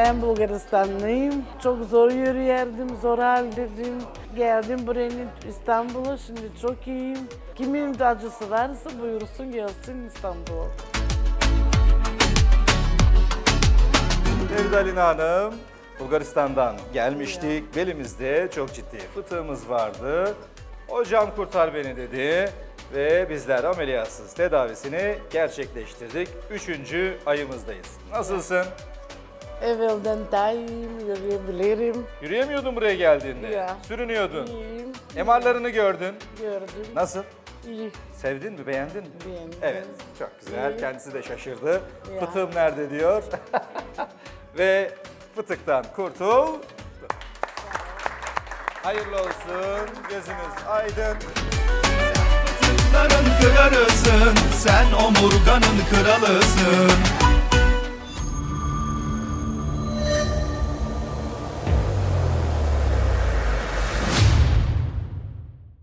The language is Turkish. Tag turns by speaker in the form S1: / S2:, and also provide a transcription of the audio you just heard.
S1: Ben Bulgaristanlıyım. Çok zor yürüyerdim, zor haldeydim. Geldim buraya İstanbul'a, şimdi çok iyiyim. Kimin acısı varsa buyursun gelsin İstanbul'a.
S2: Nevdalina Hanım, Bulgaristan'dan gelmiştik. Belimizde çok ciddi fıtığımız vardı. Hocam kurtar beni dedi ve bizler ameliyatsız tedavisini gerçekleştirdik. Üçüncü ayımızdayız. Nasılsın?
S1: Evvelden iyiyim, yürüyebilirim.
S2: Yürüyemiyordun buraya geldiğinde.
S1: Ya.
S2: Sürünüyordun.
S1: İyiyim,
S2: MR'larını gördün.
S1: gördüm.
S2: Nasıl?
S1: İyi,
S2: Sevdin mi, beğendin mi?
S1: beğendim.
S2: Evet, çok güzel.
S1: İyi.
S2: Kendisi de şaşırdı.
S1: Ya.
S2: Fıtığım nerede diyor. Ve fıtıktan kurtul. Hayırlı olsun. Gözünüz aydın.
S3: Fıtıkların kralısın Sen omurganın kralısın